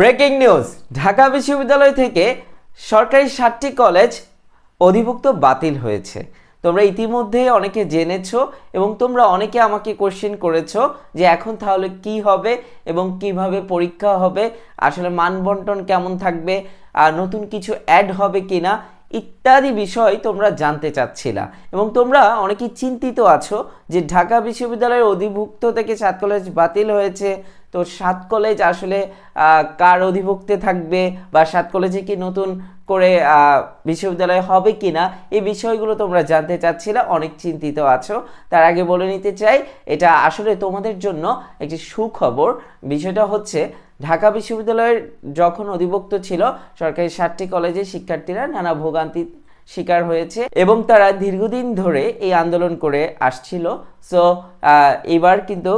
Breaking news, Dhaka বিশ্ববিদ্যালয় থেকে সরকারি সাতটি কলেজ অধিভুক্ত বাতিল হয়েছে। তোমরা ইতিমধ্যে অনেকে জেনেছ এবং তোমরা অনেকে আমাকে কোশ্চেন করেছ যে এখন তাহলে কি হবে এবং কীভাবে পরীক্ষা হবে, আসলে মানবন্টন কেমন থাকবে, আর নতুন কিছু অ্যাড হবে কিনা, ইত্যাদি বিষয় তোমরা জানতে চাচ্ছিলা। এবং তোমরা অনেকেই চিন্তিত আছো যে ঢাকা বিশ্ববিদ্যালয়ের অধিভুক্ত থেকে সাত কলেজ বাতিল হয়েছে তো সাত কলেজ আসলে কার অধিভুক্তে থাকবে বা সাত কলেজে কি নতুন করে বিশ্ববিদ্যালয় হবে কি না এই বিষয়গুলো তোমরা জানতে চাচ্ছিলা, অনেক চিন্তিত আছো। তার আগে বলে নিতে চাই, এটা আসলে তোমাদের জন্য একটি সুখবর। বিষয়টা হচ্ছে, ঢাকা বিশ্ববিদ্যালয়ের যখন অধিভুক্ত ছিল, সরকারি সাতটি কলেজে শিক্ষার্থীরা নানা ভোগান্তি শিকার হয়েছে এবং তারা দীর্ঘদিন ধরে এই আন্দোলন করে আসছিল। সো এবার কিন্তু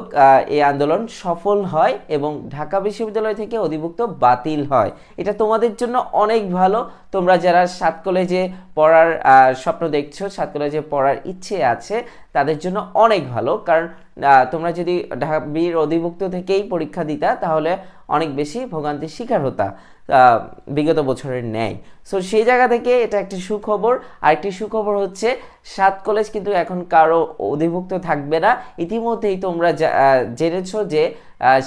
এই আন্দোলন সফল হয় এবং ঢাকা বিশ্ববিদ্যালয় থেকে অধিভুক্ত বাতিল হয়। এটা তোমাদের জন্য অনেক ভালো। তোমরা যারা সাত কলেজে পড়ার স্বপ্ন দেখছ সাত কলেজে পড়ার ইচ্ছে আছে, তাদের জন্য অনেক ভালো। কারণ তোমরা যদি ঢাবির অধিভুক্ত থেকেই পরীক্ষা দিতা, তাহলে অনেক বেশি ভোগান্তির শিকার হতা বিগত বছরের ন্যায়। সো সেই জায়গা থেকে এটা একটি সুখবর। আরেকটি সুখবর হচ্ছে, সাত কলেজ কিন্তু এখন কারও অধিভুক্ত থাকবে না। ইতিমধ্যেই তোমরা জেনেছো যে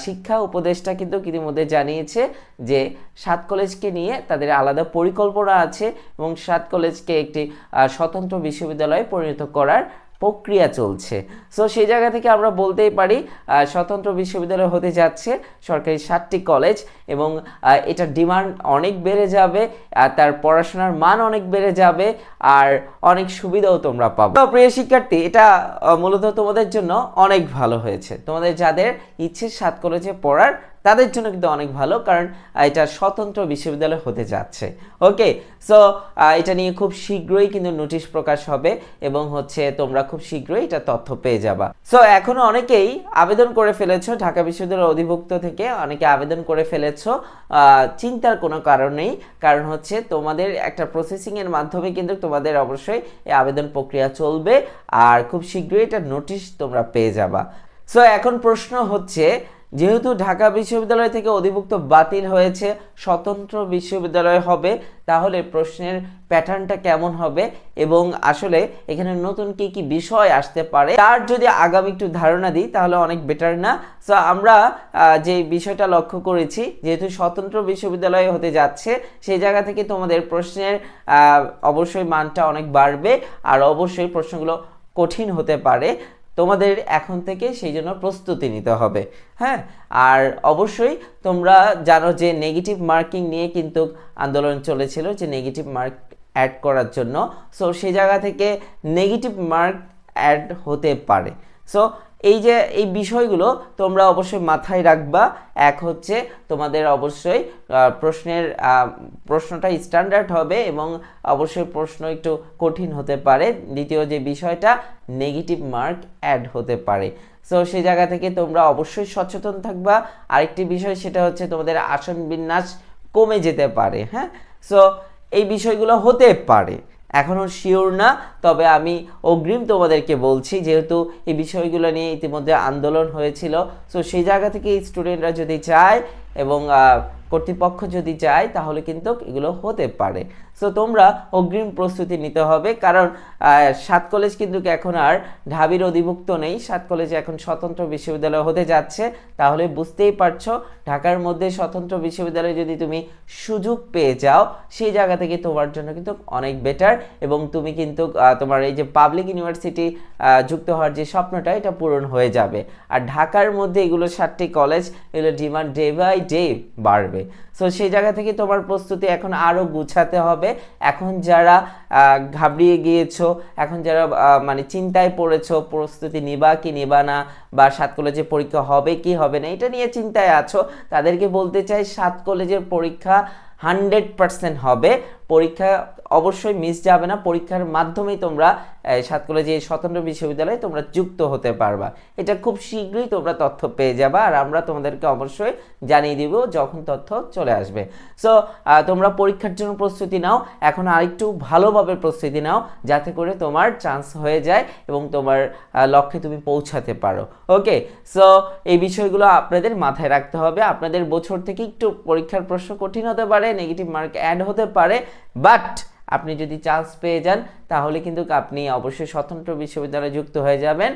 শিক্ষা উপদেষ্টা কিন্তু ইতিমধ্যে জানিয়েছে যে সাত কলেজকে নিয়ে তাদের আলাদা পরিকল্পনা আছে এবং সাত কলেজকে একটি স্বতন্ত্র বিশ্ববিদ্যালয়ে পরিণত করার প্রক্রিয়া চলছে। সো সেই জায়গা থেকে আমরা বলতেই পারি স্বতন্ত্র বিশ্ববিদ্যালয় হতে যাচ্ছে, সরকারি সাতটি কলেজ এবং এটার ডিমান্ড অনেক বেড়ে যাবে তার পড়াশোনার মান অনেক বেড়ে যাবে, আর অনেক সুবিধাও তোমরা পাবে। প্রিয় শিক্ষার্থী, এটা মূলত তোমাদের জন্য অনেক ভালো হয়েছে। তোমাদের যাদের ইচ্ছে সাত কলেজে পড়ার তাদের জন্য কিন্তু অনেক ভালো, কারণ এটা স্বতন্ত্র বিশ্ববিদ্যালয় হতে যাচ্ছে। ওকে সো এটা নিয়ে খুব শীঘ্রই কিন্তু নোটিশ প্রকাশ হবে এবং হচ্ছে তোমরা খুব শীঘ্রই এটা তথ্য পেয়ে যাবা। সো এখনও অনেকেই আবেদন করে ফেলেছো, ঢাকা বিশ্ববিদ্যালয়ের অধিভুক্ত থেকে অনেকে আবেদন করে ফেলেছো চিন্তার কোনো কারণ নেই, কারণ হচ্ছে তোমাদের একটা প্রসেসিং এর মাধ্যমে কিন্তু তোমাদের অবশ্যই এই আবেদন প্রক্রিয়া চলবে, আর খুব শীঘ্রই এটা নোটিশ তোমরা পেয়ে যাবা। সো এখন প্রশ্ন হচ্ছে যেহেতু ঢাকা বিশ্ববিদ্যালয় থেকে অধিভুক্ত বাতিল হয়েছে, স্বতন্ত্র বিশ্ববিদ্যালয় হবে, তাহলে প্রশ্নের প্যাটার্নটা কেমন হবে এবং আসলে এখানে নতুন কি কি বিষয় আসতে পারে, তার যদি আগামী একটু ধারণা দিই, তাহলে অনেক বেটার না। সো আমরা যে বিষয়টা লক্ষ্য করেছি, যেহেতু স্বতন্ত্র বিশ্ববিদ্যালয় হতে যাচ্ছে, সেই জায়গা থেকে তোমাদের প্রশ্নের অবশ্যই মানটা অনেক বাড়বে, আর অবশ্যই প্রশ্নগুলো কঠিন হতে পারে। তোমাদের এখন থেকে সেই জন্য প্রস্তুতি নিতে হবে হ্যাঁ? আর অবশ্যই তোমরা জানো যে নেগেটিভ মার্কিং নিয়ে কিন্তু আন্দোলন চলেছিল, যে নেগেটিভ মার্ক অ্যাড করার জন্য। সো সেই জায়গা থেকে নেগেটিভ মার্ক অ্যাড হতে পারে। সো এই যে, এই বিষয়গুলো তোমরা অবশ্যই মাথায় রাখবা। এক হচ্ছে তোমাদের অবশ্যই প্রশ্নের প্রশ্নটা স্ট্যান্ডার্ড হবে এবং অবশ্যই প্রশ্ন একটু কঠিন হতে পারে। দ্বিতীয় যে বিষয়টা নেগেটিভ মার্ক অ্যাড হতে পারে। সো সেই জায়গা থেকে তোমরা অবশ্যই সচেতন থাকবা। আরেকটি বিষয় সেটা হচ্ছে তোমাদের আসন বিন্যাস কমে যেতে পারে হ্যাঁ? সো এই বিষয়গুলো হতে পারে। এখনও শিওর না, তবে আমি অগ্রিম তোমাদেরকে বলছি, যেহেতু এই বিষয়গুলো নিয়ে ইতিমধ্যে আন্দোলন হয়েছিল সো সেই জায়গা থেকে স্টুডেন্টরা যদি চায় এবং কর্তৃপক্ষ যদি চায়, তাহলে কিন্তু এগুলো হতে পারে। সো তোমরা অগ্রিম প্রস্তুতি নিতে হবে। কারণ সাত কলেজ কিন্তু এখন আর ঢাবির অধিভুক্ত নেই। সাত কলেজ এখন স্বতন্ত্র বিশ্ববিদ্যালয় হতে যাচ্ছে। তাহলে বুঝতেই পারছ, ঢাকার মধ্যে স্বতন্ত্র বিশ্ববিদ্যালয়ে যদি তুমি সুযোগ পেয়ে যাও, সেই জায়গা থেকে তোমার জন্য কিন্তু অনেক বেটার এবং তুমি কিন্তু তোমার এই যে পাবলিক ইউনিভার্সিটি যুক্ত হওয়ার যে স্বপ্নটা, এটা পূরণ হয়ে যাবে। আর ঢাকার মধ্যে এগুলো সাতটি কলেজ, এগুলো ডিমান্ড ডে বাই ডে বাড়বে। সো সেই জায়গা থেকে তোমার প্রস্তুতি এখন আরও গুছাতে হবে। এখন যারা ঘাবড়িয়ে গিয়েছো, এখন যারা মানে চিন্তায় পড়েছো, প্রস্তুতি নিবা কি নিবা না, বা সাত কলেজে পরীক্ষা হবে কি হবে না, এটা নিয়ে চিন্তায় আছো, তাদেরকে বলতে চাই সাত কলেজের পরীক্ষা হান্ড্রেড পার্সেন্ট হবে। পরীক্ষা অবশ্যই মিস যাবে না, পরীক্ষার মাধ্যমেই তোমরা এই সাত কলেজে এই স্বতন্ত্র বিশ্ববিদ্যালয়ে তোমরা যুক্ত হতে পারবা। এটা খুব শীঘ্রই তোমরা তথ্য পেয়ে যাবা আর আমরা তোমাদেরকে অবশ্যই জানিয়ে দিব যখন তথ্য চলে আসবে। সো তোমরা পরীক্ষার জন্য প্রস্তুতি নাও। এখন আরেকটু ভালোভাবে প্রস্তুতি নাও যাতে করে তোমার চান্স হয়ে যায় এবং তোমার লক্ষ্যে তুমি পৌঁছাতে পারো। ওকে সো এই বিষয়গুলো আপনাদের মাথায় রাখতে হবে। আপনাদের বছর থেকে একটু পরীক্ষার প্রশ্ন কঠিন হতে পারে নেগেটিভ মার্ক অ্যাড হতে পারে বাট আপনি যদি চান্স পেয়ে যান, তাহলে কিন্তু আপনি অবশ্যই স্বতন্ত্র বিশ্ববিদ্যালয়ে যুক্ত হয়ে যাবেন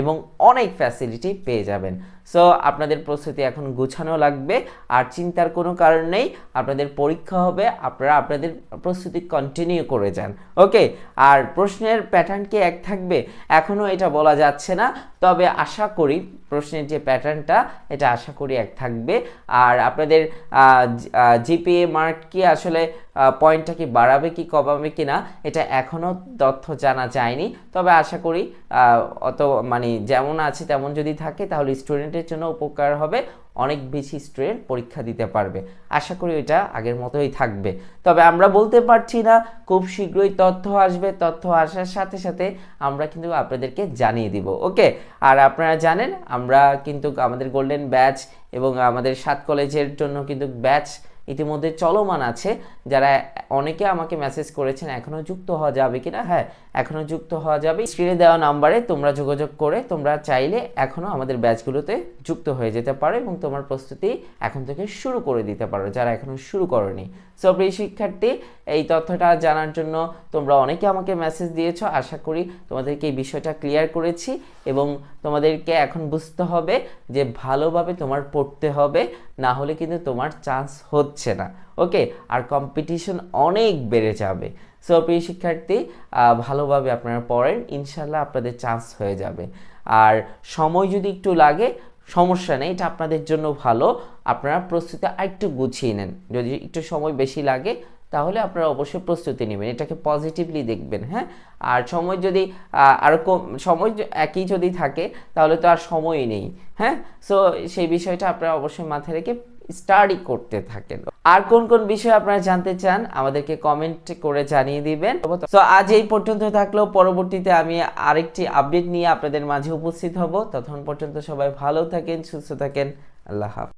এবং অনেক ফ্যাসিলিটি পেয়ে যাবেন। সো আপনাদের প্রস্তুতি এখন গুছানো লাগবে, আর চিন্তার কোনো কারণ নেই, আপনাদের পরীক্ষা হবে, আপনারা আপনাদের প্রস্তুতি কন্টিনিউ করে যান। ওকে আর প্রশ্নের প্যাটার্ন কি এক থাকবে? এখনও এটা বলা যাচ্ছে না, তবে আশা করি প্রশ্নের যে প্যাটার্নটা, এটা আশা করি এক থাকবে। আর আপনাদের জিপিএ মার্ক কি আসলে পয়েন্টটা কি বাড়াবে কি কমাবে কি না এটা এখনও তথ্য জানা যায়নি। তবে আশা করি অত মানে যেমন আছে তেমন যদি থাকে, তাহলে স্টুডেন্টের জন্য উপকার হবে। অনেক বেশি স্টুডেন্ট পরীক্ষা দিতে পারবে। আশা করি এটা আগের মতোই থাকবে। তবে আমরা বলতে পারছি না, খুব শীঘ্রই তথ্য আসবে। তথ্য আসার সাথে সাথে আমরা কিন্তু আপনাদেরকে জানিয়ে দিব, ওকে? আর আপনারা জানেন, আমরা কিন্তু আমাদের গোল্ডেন ব্যাচ এবং আমাদের সাত কলেজের জন্য কিন্তু ব্যাচ ইতিমধ্যে চলমান আছে। যারা অনেকে আমাকে মেসেজ করেছেন এখনও যুক্ত হওয়া যাবে কিনা? হ্যাঁ এখনও যুক্ত হওয়া যাবে। স্ক্রিনে দেওয়া নাম্বারে তোমরা যোগাযোগ করে তোমরা চাইলে এখনও আমাদের ব্যাচগুলোতে যুক্ত হয়ে যেতে পারো এবং তোমার প্রস্তুতি এখন থেকে শুরু করে দিতে পারো, যারা এখনও শুরু করনি। সো প্রিয় শিক্ষার্থী, এই তথ্যটা জানার জন্য তোমরা অনেকে আমাকে মেসেজ দিয়েছ। আশা করি তোমাদেরকে এই বিষয়টা ক্লিয়ার করেছি এবং তোমাদেরকে এখন বুঝতে হবে যে ভালোভাবে তোমার পড়তে হবে, না হলে কিন্তু তোমার চান্স হচ্ছে না। ওকে আর কম্পিটিশন অনেক বেড়ে যাবে। সো প্রিয় শিক্ষার্থী ভালোভাবে আপনারা পড়েন ইনশাল্লাহ আপনাদের চান্স হয়ে যাবে। আর সময় যদি একটু লাগে, সমস্যা নেই, এটা আপনাদের জন্য ভালো। আপনারা প্রস্তুতি আরেকটু গুছিয়ে নেন। যদি একটু সময় বেশি লাগে, তাহলে আপনারা অবশ্যই প্রস্তুতি নেবেন। এটাকে পজিটিভলি দেখবেন হ্যাঁ? আর সময় যদি আর কম, সময় একই যদি থাকে, তাহলে তো আর সময়ই নেই হ্যাঁ? সো সেই বিষয়টা আপনারা অবশ্যই মাথায় রেখে স্টাডি করতে থাকেন। আর কোন কোন বিষয় আপনারা জানতে চান, আমাদেরকে কমেন্ট করে জানিয়ে দিবেন। তো আজ এই পর্যন্ত থাকলেও পরবর্তীতে আমি আরেকটি আপডেট নিয়ে আপনাদের মাঝে উপস্থিত হব। ততক্ষণ পর্যন্ত সবাই ভালো থাকেন, সুস্থ থাকেন। আল্লাহ হাফিজ।